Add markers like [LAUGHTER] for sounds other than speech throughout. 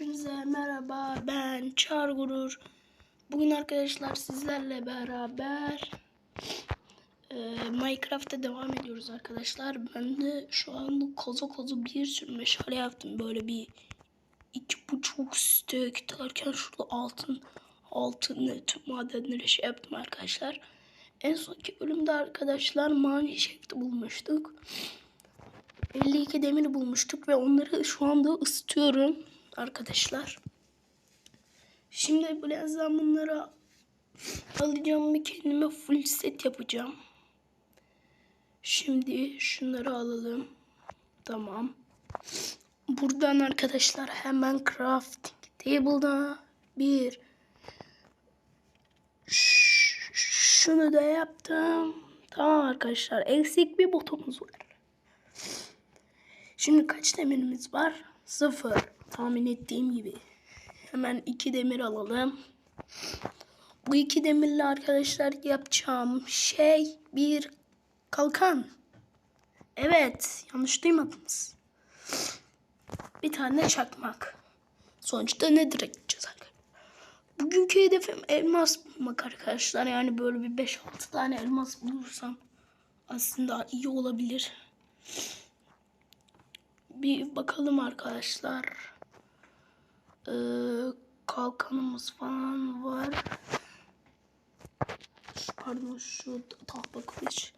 Hepinize merhaba ben Çar Gurur. Bugün arkadaşlar sizlerle beraber e, Minecraft'ta devam ediyoruz arkadaşlar. Ben de şu an koza koza bir sürü meşale yaptım. Böyle bir iki buçuk stek derken şurada altın altın tüm madenleri şey yaptım arkadaşlar. En sonki bölümde arkadaşlar mani şekli bulmuştuk. 52 demir bulmuştuk ve onları şu anda ısıtıyorum arkadaşlar. Şimdi birazdan bunları alacağım ve kendime full set yapacağım. Şimdi şunları alalım. Tamam. Buradan arkadaşlar hemen crafting table'da bir şunu da yaptım. Tamam arkadaşlar. Eksik bir botumuz var. Şimdi kaç demirimiz var? Sıfır. Tahmin ettiğim gibi. Hemen iki demir alalım. Bu iki demirle arkadaşlar yapacağım şey bir kalkan. Evet, yanlış duymadınız. Bir tane çakmak. Sonuçta ne direkt gideceğiz arkadaşlar. Bugünkü hedefim elmas bulmak arkadaşlar. Yani böyle bir 5-6 tane elmas bulursam aslında iyi olabilir. Bir bakalım arkadaşlar. Ee, kalkanımız falan var. Pardon şu tahta kılıç.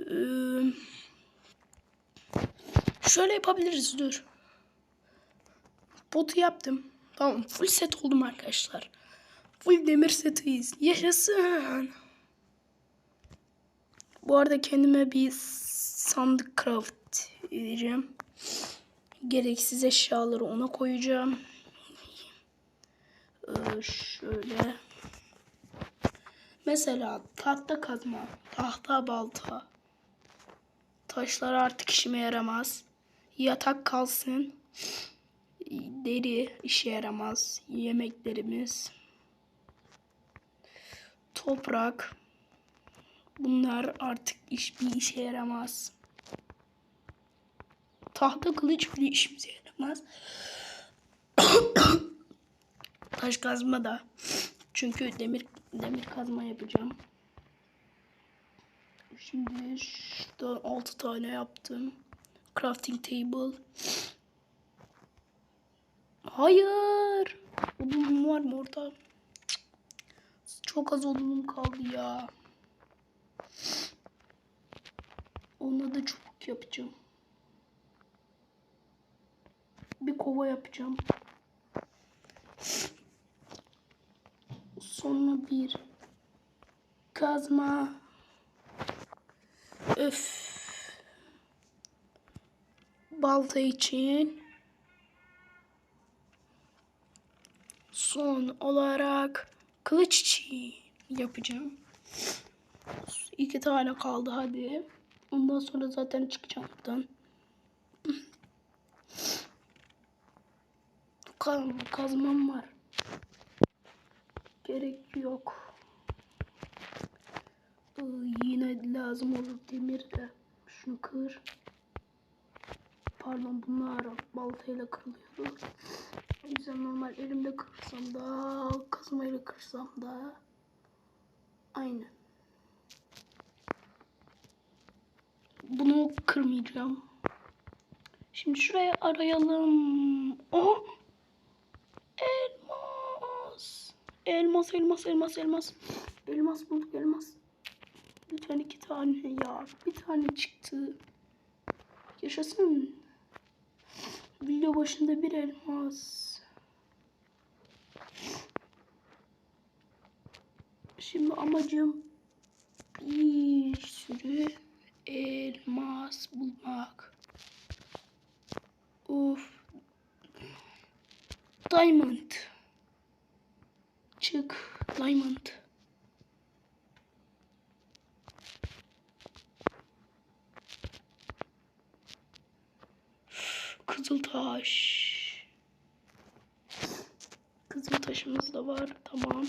Ee, şöyle yapabiliriz dur. Botu yaptım. Tamam full set oldum arkadaşlar. Full demir setiyiz. Yaşasın. Bu arada kendime bir sandık craft edeceğim. Gereksiz eşyaları ona koyacağım. Ee, şöyle. Mesela tahta kazma, tahta balta. Taşlar artık işime yaramaz. Yatak kalsın. Deri işe yaramaz. Yemeklerimiz. Toprak. Bunlar artık iş bir işe yaramaz. Tahta kılıç bile işimize yaramaz. [COUGHS] Taş kazma da. Çünkü demir demir kazma yapacağım. Şimdi şurada 6 tane yaptım. Crafting table. Hayır. Odunum var mı orada? Çok az odunum kaldı ya. Onunla da çubuk yapacağım. Bir kova yapacağım. Sonra bir kazma. Öf. Balta için. Son olarak kılıç için yapacağım. İki tane kaldı hadi. Ondan sonra zaten çıkacağım buradan. Kaz- Kazmam var. Gerek yok. Yine lazım olur demir de. Şunu kır. Pardon bunlar baltayla kırılıyor. O yüzden normal elimde kırsam da kazmayla kırsam da aynı. Bunu kırmayacağım. Şimdi şuraya arayalım. Oh! Elmas. Elmas, elmas, elmas, elmas. Elmas bulduk, elmas. Lütfen iki tane ya. Bir tane çıktı. Yaşasın. Video başında bir elmas. Şimdi amacım bir sürü elmas bulmak. Uf. Diamond. Çık. Diamond. Kızıl taş. Kızıl taşımız da var. Tamam.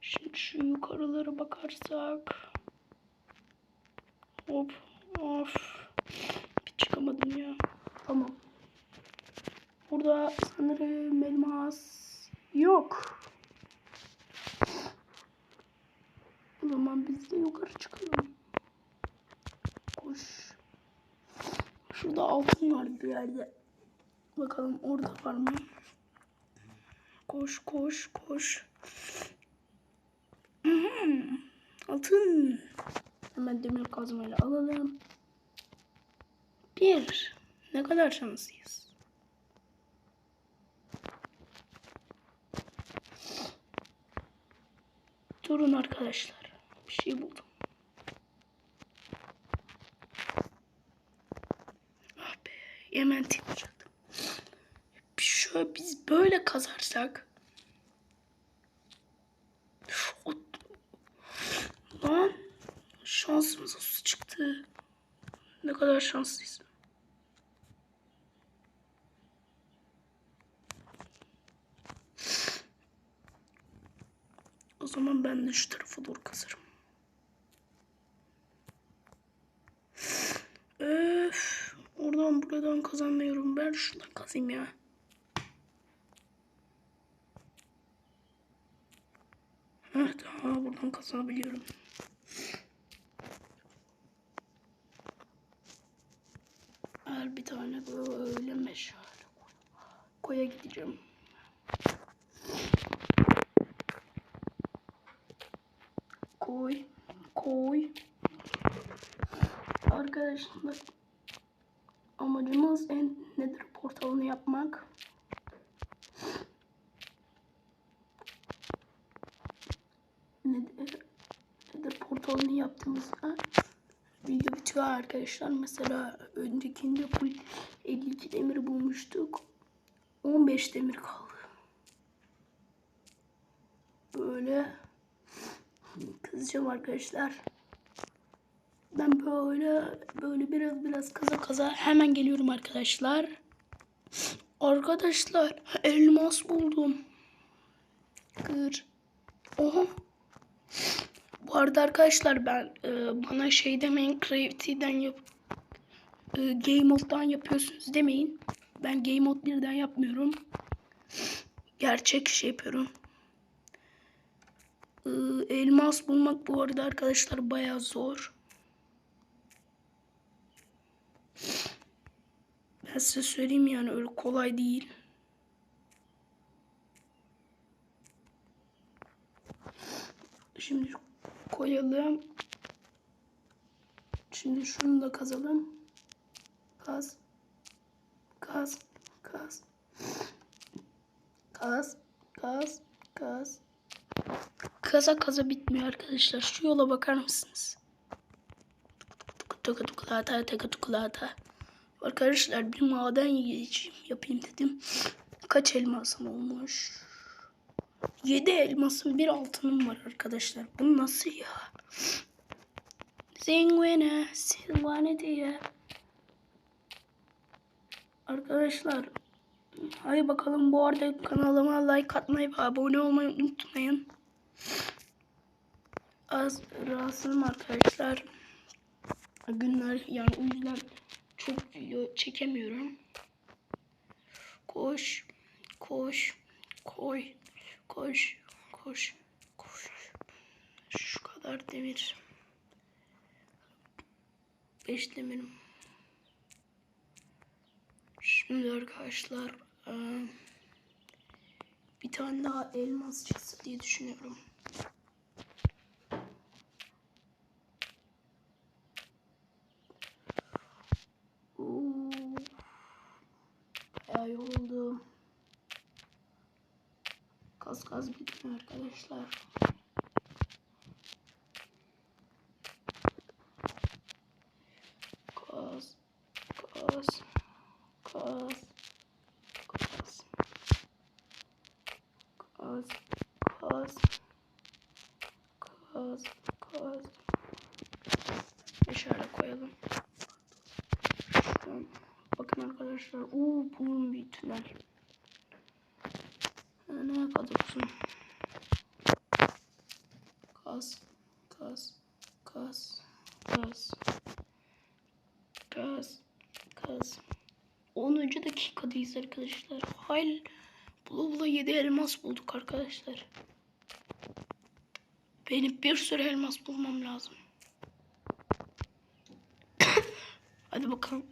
Şimdi şu yukarılara bakarsak. Hop. Of. Bir çıkamadım. Tamam. Burada sanırım elmas yok. O zaman biz de yukarı çıkalım. Koş. Şurada altın var bir yerde. Bakalım orada var mı? Koş koş koş. Hmm, altın. Hemen demir kazmayla alalım. Bir. Ne kadar şanslıyız. Durun arkadaşlar. Bir şey buldum. Ah be. Hemen tıklayacaktım. Şöyle biz böyle kazarsak. O- Lan. Şansımıza su çıktı. Ne kadar şanslıyız. O zaman ben de şu tarafa doğru kazarım. Öf, oradan buradan kazanmıyorum. Ben şuradan kazayım ya. Evet, ha buradan kazanabiliyorum. Her bir tane böyle meşale koy. koya gideceğim. Koy, koy. Arkadaşlar amacımız en nedir portalını yapmak. Nedir, portalını yaptığımızda video bitiyor arkadaşlar. Mesela öncekinde full 52 demir bulmuştuk. 15 demir kaldı. Böyle kızacağım arkadaşlar. Ben böyle böyle biraz biraz kaza kaza hemen geliyorum arkadaşlar. Arkadaşlar elmas buldum. Kır. Oha. Bu arada arkadaşlar ben e, bana şey demeyin Crafty'den yap e, Game Mode'dan yapıyorsunuz demeyin. Ben Game Mode 1'den yapmıyorum. Gerçek şey yapıyorum. E, elmas bulmak bu arada arkadaşlar bayağı zor. Ben size söyleyeyim yani öyle kolay değil. Şimdi koyalım. Şimdi şunu da kazalım. Kaz. Kaz. Kaz. Kaz. Kaz. Kaz. Kaza kaza bitmiyor arkadaşlar. Şu yola bakar mısınız? Tıkı tıkılata tıkı tıkılata. Arkadaşlar bir maden yiyeceğim yapayım dedim. Kaç elmasım olmuş? 7 elmasım bir altınım var arkadaşlar. Bu nasıl ya? Zengüene, silvane diye. Arkadaşlar hadi bakalım bu arada kanalıma like atmayı ve abone olmayı unutmayın. Az rahatsızım arkadaşlar. Günler yani o yüzden çok video çekemiyorum. Koş, koş, koy, koş, koş, koş. Şu kadar demir. Beş demirim. Şimdi arkadaşlar eee, bir tane daha elmas çıksa diye düşünüyorum. Bayağı yoruldum. Kaz bitmiyor arkadaşlar. Kaz, kaz, kaz, kaz, kaz, kaz, kaz, kaz. Meşale koyalım. Bakın arkadaşlar. Uuu bunun bir tünel. Ne kadar uzun. Kaz, kaz, kaz, kaz, kaz, kaz. 10. dakikadayız arkadaşlar. Hayl bula bula 7 elmas bulduk arkadaşlar. Benim bir sürü elmas bulmam lazım. [COUGHS] Hadi bakalım.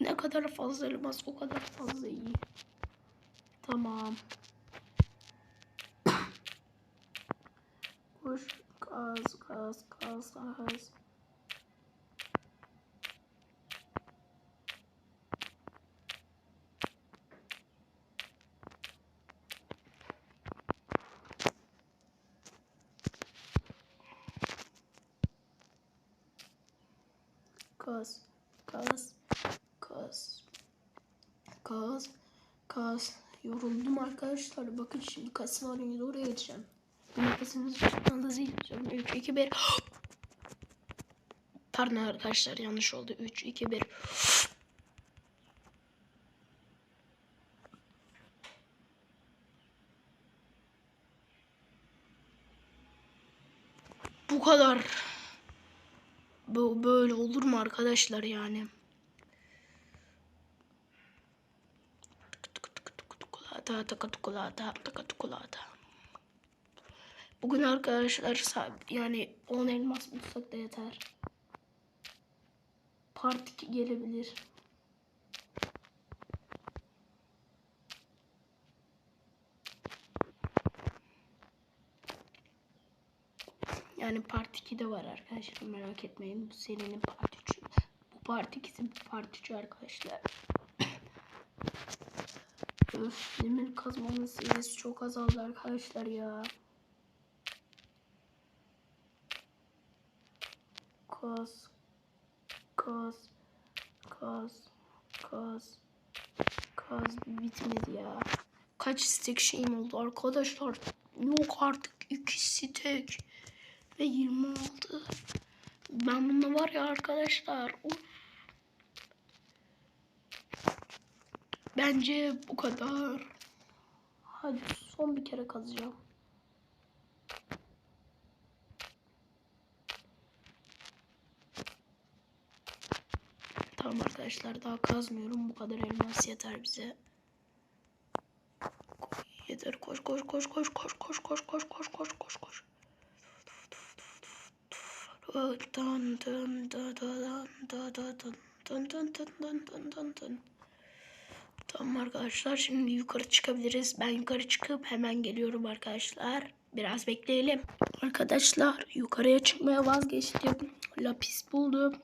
ne kadar fazla elmas o kadar fazla iyi. Tamam. Koş kaz kaz kaz kaz. Kaz kaz kaz kaz. Yoruldum arkadaşlar. Bakın şimdi kasım arayınca oraya geçeceğim. Nefesimiz tutmadan hızlı gideceğim. 3, 2, 1. Pardon arkadaşlar yanlış oldu. 3, 2, 1. Bu kadar. Böyle olur mu arkadaşlar yani? Tukulata, tukulata, tukulata. Bugün arkadaşlar yani 10 elmas bulsak da yeter. Part 2 gelebilir. Yani part 2 de var arkadaşlar merak etmeyin. Bu serinin part 3'ü. Bu part 2'si bu part 3'ü arkadaşlar. Öf, demir kazmanın seviyesi çok azaldı arkadaşlar ya. Kaz, kaz, kaz, kaz, kaz bitmedi ya. Kaç stek şeyim oldu arkadaşlar? Yok artık ikisi tek ve 26. Ben bunda var ya arkadaşlar. Of. Bence bu kadar. Hadi son bir kere kazacağım. Tamam arkadaşlar daha kazmıyorum. Bu kadar elmas yeter bize. Yeter koş koş koş koş koş koş koş koş koş koş koş koş. Dun dun dun dun dun dun dun dun dun dun dun dun dun. Tamam arkadaşlar şimdi yukarı çıkabiliriz. Ben yukarı çıkıp hemen geliyorum arkadaşlar. Biraz bekleyelim. Arkadaşlar yukarıya çıkmaya vazgeçtim. Lapis buldum.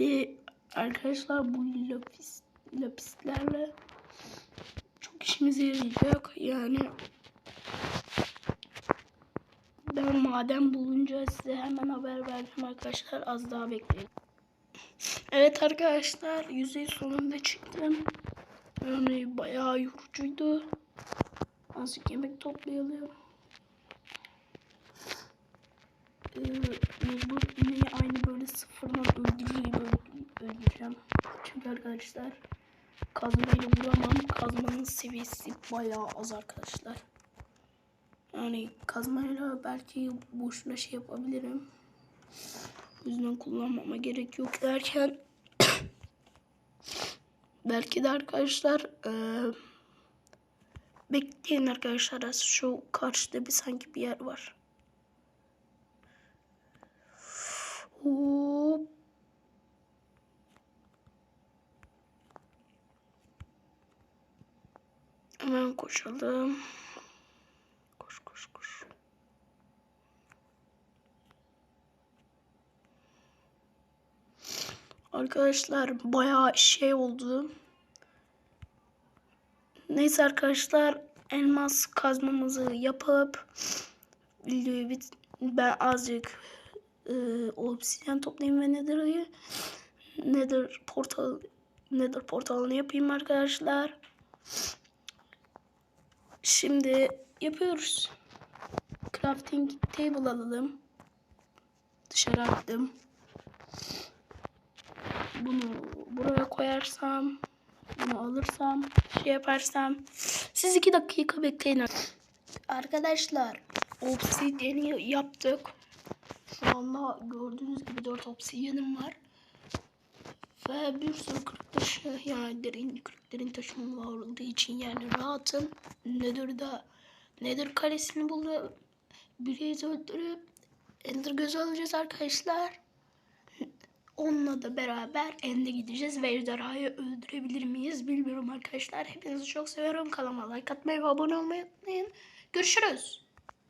Ve arkadaşlar bu lapis lapislerle çok işimize yarayacak. Yani ben maden bulunca size hemen haber verdim arkadaşlar. Az daha bekleyin. Evet arkadaşlar yüzey sonunda çıktım. Yani bayağı yorucuydu. Azıcık yemek toplayalım. Ee, mecbur ineği aynı böyle sıfırdan öldürür gibi öldür- öldüreceğim. Çünkü arkadaşlar kazmayla vuramam. Kazmanın seviyesi bayağı az arkadaşlar. Yani kazmayla belki boşuna şey yapabilirim. O yüzden kullanmama gerek yok derken [COUGHS] belki de arkadaşlar eee bekleyin arkadaşlar şu karşıda bir sanki bir yer var. Hop. Hemen koşalım. Koş koş koş. Arkadaşlar bayağı şey oldu. Neyse arkadaşlar elmas kazmamızı yapıp videoyu bit ben azıcık e, obsidyen toplayayım ve nether'ı nether portal nether portalını yapayım arkadaşlar. Şimdi yapıyoruz. Crafting table alalım. Dışarı attım. Bunu buraya koyarsam, bunu alırsam, şey yaparsam siz iki dakika bekleyin. Arkadaşlar, obsidyeni yaptık. Şu anda gördüğünüz gibi 4 obsidianım var. Ve bir sürü kırık taşı yani derin kırık derin taşım var olduğu için yani rahatım. Nether'da Nether kalesini bulup Blaze öldürüp Ender gözü alacağız arkadaşlar. Onunla da beraber End'e gideceğiz ve ejderhayı öldürebilir miyiz bilmiyorum arkadaşlar. Hepinizi çok seviyorum. Kanalıma like atmayı ve abone olmayı unutmayın. Görüşürüz.